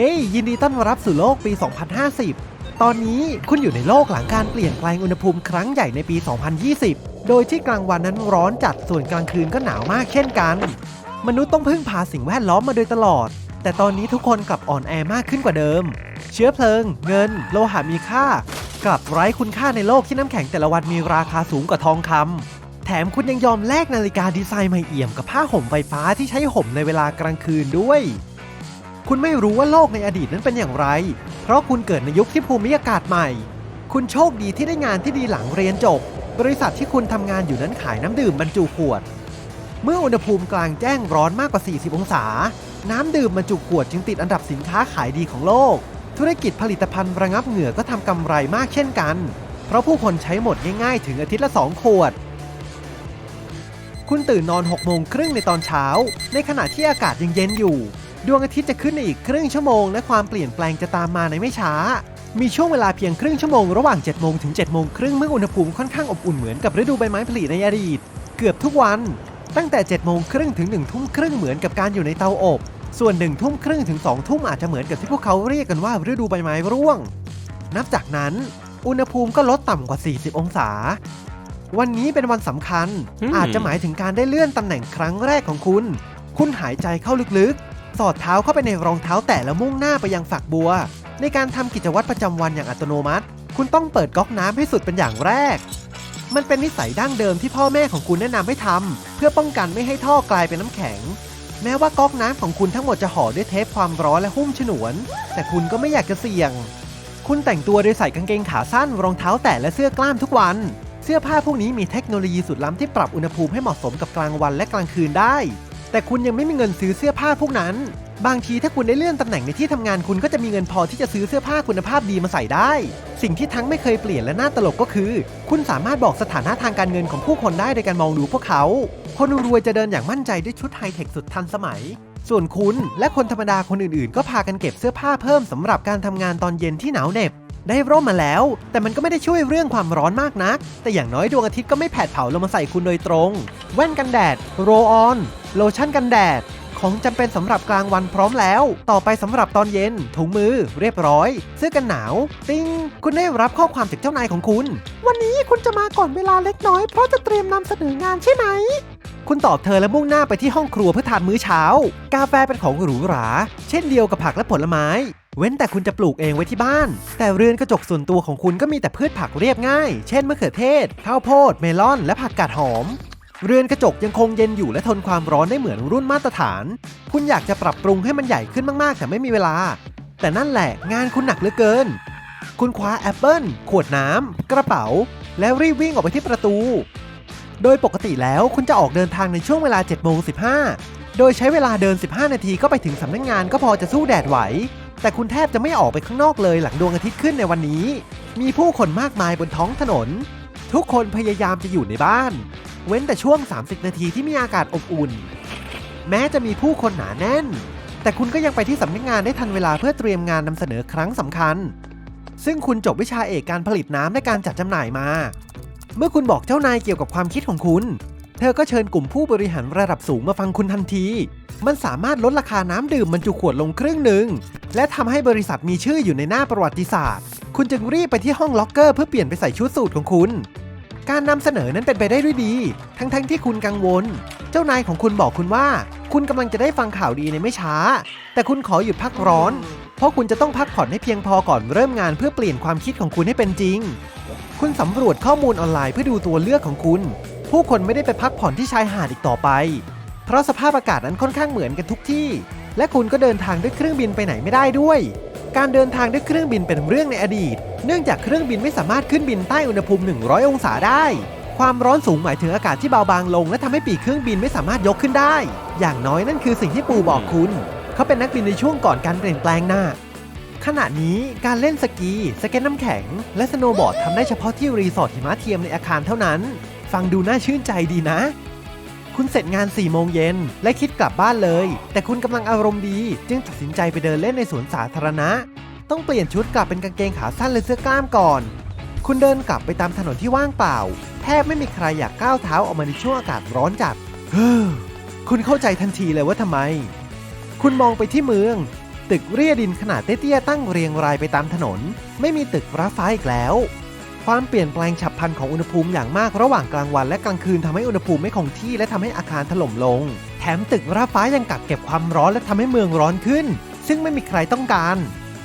ฮ้ย ยินดีต้อนรับสู่โลกปี 2050 ตอนนี้คุณอยู่ในโลกหลังการเปลี่ยนแปลงอุณหภูมิครั้งใหญ่ในปี 2020 โดยที่กลางวันนั้นร้อนจัดส่วนกลางคืนก็หนาวมากเช่นกัน มนุษย์ต้องพึ่งพาสิ่งแวดล้อมมาโดยตลอด แต่ตอนนี้ทุกคนกลับอ่อนแอมากขึ้นกว่าเดิม เชื้อเพลิง เงิน โลหะมีค่า กลับไร้คุณค่าในโลกที่น้ำแข็งแต่ละวันมีราคาสูงกว่าทองคำแถมคุณยังยอมแลกนาฬิกาดีไซน์ใหม่เอี่ยมกับผ้าห่มไฟฟ้าที่ใช้ห่มในเวลากลางคืนด้วย คุณไม่รู้ว่าโลกในอดีตนั้นเป็นอย่างไร เพราะคุณเกิดในยุคที่ภูมิอากาศใหม่ คุณโชคดีที่ได้งานที่ดีหลังเรียนจบ บริษัทที่คุณทำงานอยู่นั้นขายน้ำดื่มบรรจุขวด เมื่ออุณหภูมิกลางแจ้งร้อนมากกว่า 40 องศา น้ำดื่มบรรจุขวดจึงติดอันดับสินค้าขายดีของโลก ธุรกิจผลิตภัณฑ์ระงับเหงื่อก็ทำกำไรมากเช่นกัน เพราะผู้คนใช้หมดง่ายๆ ถึงอาทิตย์ละ 2 ขวดคุณตื่นนอน6โมงครึ่งในตอนเช้า ในขณะที่อากาศยังเย็นอยู่ ดวงอาทิตย์จะขึ้นในอีกครึ่งชั่วโมง และความเปลี่ยนแปลงจะตามมาในไม่ช้า มีช่วงเวลาเพียงครึ่งชั่วโมงระหว่าง7โมงถึง7โมงครึ่งเมื่ออุณหภูมิค่อนข้างอบอุ่นเหมือนกับฤดูใบไม้ผลิในอดีต เกือบทุกวัน ตั้งแต่7โมงครึ่งถึง1ทุ่มครึ่งเหมือนกับการอยู่ในเตาอบ ส่วน1ทุ่มครึ่งถึง2ทุ่มอาจจะเหมือนกับที่พวกเขาเรียกกันว่าฤดูใบไม้ร่วง นับจากนั้น อุณหภูมิก็ลดต่ำกว่า 40 องศา วันนี้เป็นวันสำคัญอืมอาจจะหมายถึงการได้เลื่อนตำแหน่งครั้งแรกของคุณ คุณหายใจเข้าลึกๆ สอดเท้าเข้าไปในรองเท้าแตะแล้วมุ่งหน้าไปยังฝักบัว ในการทำกิจวัตรประจำวันอย่างอัตโนมัติ คุณต้องเปิดก๊อกน้ำให้สุดเป็นอย่างแรก มันเป็นนิสัยดั้งเดิมที่พ่อแม่ของคุณแนะนำให้ทำเพื่อป้องกันไม่ให้ท่อกลายเป็นน้ำแข็ง แม้ว่าก๊อกน้ำของคุณทั้งหมดจะห่อด้วยเทปความร้อนและหุ้มฉนวน แต่คุณก็ไม่อยากจะเสี่ยง คุณแต่งตัวโดยใส่กางเกงขาสั้น รองเท้าแตะและเสื้อกล้ามทุกวันเสื้อผ้าพวกนี้มีเทคโนโลยีสุดล้ำที่ปรับอุณหภูมิให้เหมาะสมกับกลางวันและกลางคืนได้ แต่คุณยังไม่มีเงินซื้อเสื้อผ้าพวกนั้น บางทีถ้าคุณได้เลื่อนตำแหน่งในที่ทำงานคุณก็จะมีเงินพอที่จะซื้อเสื้อผ้าคุณภาพดีมาใส่ได้ สิ่งที่ทั้งไม่เคยเปลี่ยนและน่าตลกก็คือ คุณสามารถบอกสถานะทางการเงินของผู้คนได้โดยการมองดูพวกเขา คนรวยจะเดินอย่างมั่นใจด้วยชุดไฮเทคสุดทันสมัย ส่วนคุณและคนธรรมดาคนอื่นๆ ก็พากันเก็บเสื้อผ้าเพิ่มสำหรับการทำงานตอนเย็นที่หนาวเหน็บ ได้ร่มมาแล้ว แต่มันก็ไม่ได้ช่วยเรื่องความร้อนมากนัก แต่อย่างน้อยดวงอาทิตย์ก็ไม่แผดเผาลงมาใส่คุณโดยตรง แว่นกันแดด โรลออน โลชั่นกันแดด ของจำเป็นสำหรับกลางวันพร้อมแล้ว ต่อไปสำหรับตอนเย็น ถุงมือ เรียบร้อย เสื้อกันหนาว ติ้งคุณได้รับข้อความจากเจ้านายของคุณ วันนี้คุณจะมาก่อนเวลาเล็กน้อยเพราะจะเตรียมนำเสนองานใช่ไหมคุณตอบเธอและมุ่งหน้าไปที่ห้องครัวเพื่อทานมื้อเช้า กาแฟเป็นของหรูหรา เช่นเดียวกับผักและผลไม้ เว้นแต่คุณจะปลูกเองไว้ที่บ้าน แต่เรือนกระจกส่วนตัวของคุณก็มีแต่พืชผักเรียบง่าย เช่นมะเขือเทศ ข้าวโพด เมลอน และผักกาดหอม เรือนกระจกยังคงเย็นอยู่และทนความร้อนได้เหมือนรุ่นมาตรฐาน คุณอยากจะปรับปรุงให้มันใหญ่ขึ้นมากๆ แต่ไม่มีเวลา แต่นั่นแหละงานคุณหนักเหลือเกิน คุณคว้าแอปเปิลขวดน้ำกระเป๋า แล้วรีบวิ่งออกไปที่ประตู โดยปกติแล้วคุณจะออกเดินทางในช่วงเวลา7โมง15โดยใช้เวลาเดิน 15 นาทีก็ไปถึงสำนักงานก็พอจะสู้แดดไหว แต่คุณแทบจะไม่ออกไปข้างนอกเลยหลังดวงอาทิตย์ขึ้นในวันนี้ มีผู้คนมากมายบนท้องถนน ทุกคนพยายามจะอยู่ในบ้าน เว้นแต่ช่วง 30 นาทีที่มีอากาศอบอุ่น แม้จะมีผู้คนหนาแน่น แต่คุณก็ยังไปที่สำนักงานได้ทันเวลาเพื่อเตรียมงานนำเสนอครั้งสำคัญ ซึ่งคุณจบวิชาเอกการผลิตน้ำและการจัดจำหน่ายมา เมื่อคุณบอกเจ้านายเกี่ยวกับความคิดของคุณ เธอก็เชิญกลุ่มผู้บริหารระดับสูงมาฟังคุณทันที มันสามารถลดราคาน้ำดื่มบรรจุขวดลงครึ่งหนึ่ง และทำให้บริษัทมีชื่ออยู่ในหน้าประวัติศาสตร์ คุณจึงรีบไปที่ห้องล็อกเกอร์เพื่อเปลี่ยนไปใส่ชุดสูทของคุณ การนำเสนอนั้นเป็นไปได้ด้วยดี ทั้งๆทที่คุณกังวล เจ้านายของคุณบอกคุณว่า คุณกำลังจะได้ฟังข่าวดีในไม่ช้า แต่คุณขอหยุดพักร้อน เพราะคุณจะต้องพักผ่อนให้เพียงพอก่อนเริ่มงานเพื่อเปลี่ยนความคิดของคุณให้เป็นจริง คุณสำรวจข้อมูลออนไลน์เพื่อดูตัวเลือกของคุณ ผู้คนไม่ได้ไปพักผ่อนที่ชายหาดอีกต่อไป เพราะสภาพอากาศนั้นค่อนข้างเหมือนกันทุกที่ และคุณก็เดินทางด้วยเครื่องบินไปไหนไม่ได้ด้วย การเดินทางด้วยเครื่องบินเป็นเรื่องในอดีต เนื่องจากเครื่องบินไม่สามารถขึ้นบินใต้อุณหภูมิ 100 องศาได้ ความร้อนสูงหมายถึงอากาศที่เบาบางลง และทำให้ปีกเครื่องบินไม่สามารถยกขึ้นได้ อย่างน้อยนั่นคือสิ่งที่ปูบอกคุณ เขาเป็นนักบินในช่วงก่อนการเปลี่ยนแปลงหน้าขณะนี้การเล่นสกี สเก็ตน้ำแข็ง และสโนว์บอร์ดทำได้เฉพาะที่รีสอร์ทหิมะเทียมในอาคารเท่านั้น ฟังดูน่าชื่นใจดีนะ คุณเสร็จงาน4โมงเย็นและคิดกลับบ้านเลย แต่คุณกำลังอารมณ์ดี จึงตัดสินใจไปเดินเล่นในสวนสาธารณะ ต้องเปลี่ยนชุดกลับเป็นกางเกงขาสั้นและเสื้อกล้ามก่อน คุณเดินกลับไปตามถนนที่ว่างเปล่า แทบไม่มีใครอยากก้าวเท้าออกมาในช่วงอากาศร้อนจัดเฮ้อคุณเข้าใจทันทีเลยว่าทำไม คุณมองไปที่เมือง ตึกเรียดินขนาดเตี้ยๆตั้งเรียงรายไปตามถนน ไม่มีตึกระฟ้าอีกแล้ว ความเปลี่ยนแปลงฉับพลันของอุณหภูมิอย่างมากระหว่างกลางวันและกลางคืนทำให้อุณหภูมิไม่คงที่และทำให้อาคารถล่มลง แถมตึกระฟ้ายังกักเก็บความร้อนและทำให้เมืองร้อนขึ้น ซึ่งไม่มีใครต้องการ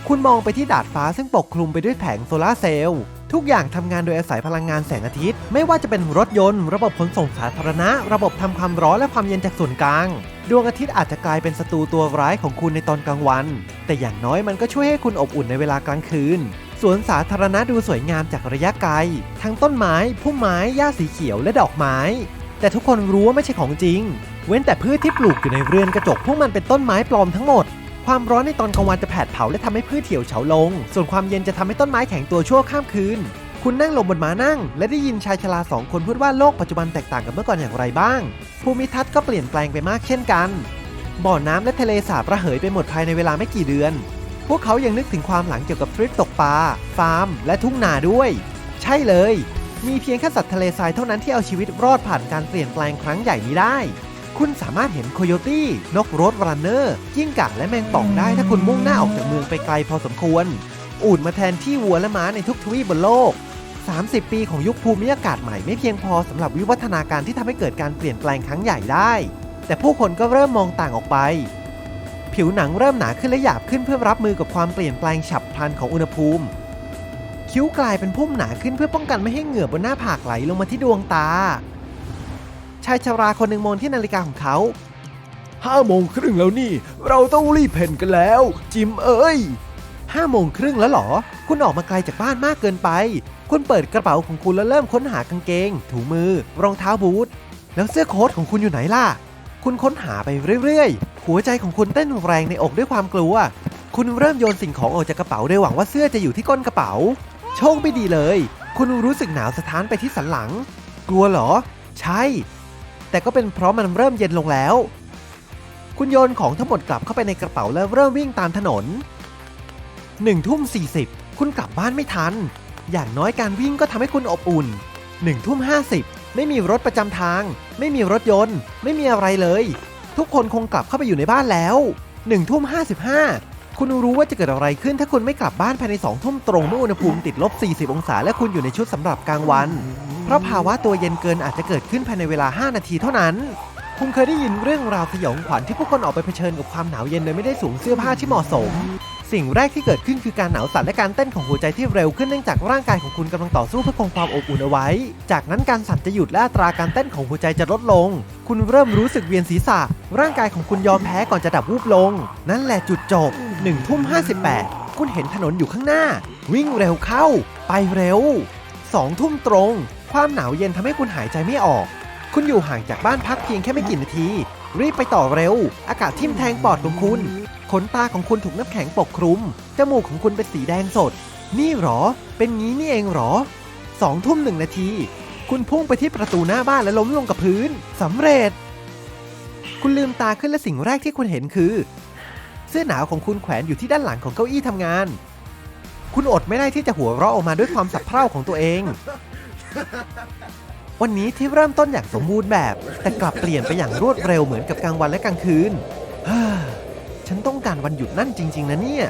คุณมองไปที่ดาดฟ้าซึ่งปกคลุมไปด้วยแผงโซลาร์เซลล์ทุกอย่างทำงานโดยอาศัยพลังงานแสงอาทิตย์ ไม่ว่าจะเป็นรถยนต์ ระบบขนส่งสาธารณะ ระบบทำความร้อนและความเย็นจากส่วนกลาง ดวงอาทิตย์อาจจะกลายเป็นศัตรูตัวร้ายของคุณในตอนกลางวัน แต่อย่างน้อยมันก็ช่วยให้คุณอบอุ่นในเวลากลางคืน สวนสาธารณะดูสวยงามจากระยะไกล ทั้งต้นไม้ พุ่มไม้ หญ้าสีเขียวและดอกไม้ แต่ทุกคนรู้ว่าไม่ใช่ของจริง เว้นแต่พืชที่ปลูกอยู่ในเรือนกระจกพวกมันเป็นต้นไม้ปลอมทั้งหมด ความร้อนในตอนกลางวันจะแผดเผาและทำให้พืชเหี่ยวเฉาลง ส่วนความเย็นจะทำให้ต้นไม้แข็งตัวชั่วข้ามคืน คุณนั่งลงบนม้านั่ง และได้ยินชายชราสองคนพูดว่าโลกปัจจุบันแตกต่างกับเมื่อก่อนอย่างไรบ้าง ภูมิทัศน์ก็เปลี่ยนแปลงไปมากเช่นกัน บ่อน้ำและทะเลสาบระเหยไปหมดภายในเวลาไม่กี่เดือน วกเขายังนึกถึงความหลังเกี่ยวกับทริปตกปลา ฟาร์ม และทุ่งนาด้วย ใช่เลย มีเพียงแค่สัตว์ทะเลทรายเท่านั้นที่เอาชีวิตรอดผ่านการเปลี่ยนแปลงครั้งใหญ่นี้ได้ คุณสามารถเห็นโคโยตี้ นกโรดรันเนอร์ กิ้งก่าและแมงป่องได้ถ้าคุณมุ่งหน้าออกจากเมืองไปไกลพอสมควร อูดมาแทนที่วัวและม้าในทุกทวีปบนโลก 30 ปีของยุคภูมิอากาศใหม่ไม่เพียงพอสำหรับวิวัฒนาการที่ทำให้เกิดการเปลี่ยนแปลงครั้งใหญ่ได้ แต่ผู้คนก็เริ่มมองต่างออกไป ผิวหนังเริ่มหนาขึ้นและหยาบขึ้นเพื่อรับมือกับความเปลี่ยนแปลงฉับพลันของอุณหภูมิ คิ้วกลายเป็นพุ่มหนาขึ้นเพื่อป้องกันไม่ให้เหงื่อบนหน้าผากไหลลงมาที่ดวงตา ชายชราคนหนึ่งมองที่นาฬิกาของเขาห้าโมงครึ่งแล้วนี่ เราต้องรีบเพ่นกันแล้ว จิมเอ้ยห้าโมงครึ่งแล้วหรอ คุณออกมาไกลจากบ้านมากเกินไป คุณเปิดกระเป๋าของคุณแล้วเริ่มค้นหากางเกงถุงมือ รองเท้าบูท แล้วเสื้อโค้ทของคุณอยู่ไหนล่ะ คุณค้นหาไปเรื่อยๆ หัวใจของคุณเต้นแรงในอกด้วยความกลัว คุณเริ่มโยนสิ่งของออกจากกระเป๋าโดยหวังว่าเสื้อจะอยู่ที่ก้นกระเป๋า โชคไม่ดีเลย คุณรู้สึกหนาวสะท้านไปที่สันหลัง กลัวเหรอ ใช่ แต่ก็เป็นเพราะมันเริ่มเย็นลงแล้ว คุณโยนของทั้งหมดกลับเข้าไปในกระเป๋าแล้วเริ่มวิ่งตามถนนหนึ่งทุ่มสี่สิบคุณกลับบ้านไม่ทัน อย่างน้อยการวิ่งก็ทำให้คุณอบอุ่นหนึ่งทุ่มห้าสิบ ไม่มีรถประจำทาง ไม่มีรถยนต์ ไม่มีอะไรเลย ทุกคนคงกลับเข้าไปอยู่ในบ้านแล้วหนึ่งทุ่มห้าสิบห้าคุณรู้ว่าจะเกิดอะไรขึ้นถ้าคุณไม่กลับบ้านภายในสองทุ่มตรงเมื่ออุณหภูมิติดลบ 40 องศา และคุณอยู่ในชุดสำหรับกลางวัน เพราะภาวะตัวเย็นเกินอาจจะเกิดขึ้นภายในเวลา 5 นาทีเท่านั้น คุณเคยได้ยินเรื่องราวสยองขวัญที่ผู้คนออกไปเผชิญกับความหนาวเย็นโดยไม่ได้สวมเสื้อผ้าที่เหมาะสม สิ่งแรกที่เกิดขึ้นคือการหนาวสั่นและการเต้นของหัวใจที่เร็วขึ้นเนื่องจากร่างกายของคุณกำลังต่อสู้เพื่อคงความอบอุ่นเอาไว้ จากนั้นการสั่นจะหยุดและอัตราการเต้นของหัวใจจะลดลง คุณเริ่มรู้สึกเวียนศีรษะ ร่างกายของคุณยอมแพ้ก่อนจะดับวูบลง นั่นแหละจุดจบ1ทุ่ม58คุณเห็นถนนอยู่ข้างหน้า วิ่งเร็วเข้า ไปเร็ว2ทุ่มตรง ความหนาวเย็นทำให้คุณหายใจไม่ออก คุณอยู่ห่างจากบ้านพักเพียงแค่ไม่กี่นาที รีบไปต่อเร็ว อากาศทิ่มแทงปอดของคุณ ขนตาของคุณถูกน้ำแข็งปกคลุม จมูกของคุณเป็นสีแดงสด นี่หรอ เป็นงี้นี่เองหรอสองทุ่มหนึ่งนาที คุณพุ่งไปที่ประตูหน้าบ้านและล้มลงกับพื้นสำเร็จ คุณลืมตาขึ้นและสิ่งแรกที่คุณเห็นคือ เสื้อหนาวของคุณแขวนอยู่ที่ด้านหลังของเก้าอี้ทำงาน คุณอดไม่ได้ที่จะหัวเราะออกมาด้วยความสับเพร่าของตัวเอง วันนี้ที่เริ่มต้นอย่างสมบูรณ์แบบ แต่กลับเปลี่ยนไปอย่างรวดเร็วเหมือนกับกลางวันและกลางคืน ฉันต้องการวันหยุดนั่นจริง ๆ นะเนี่ย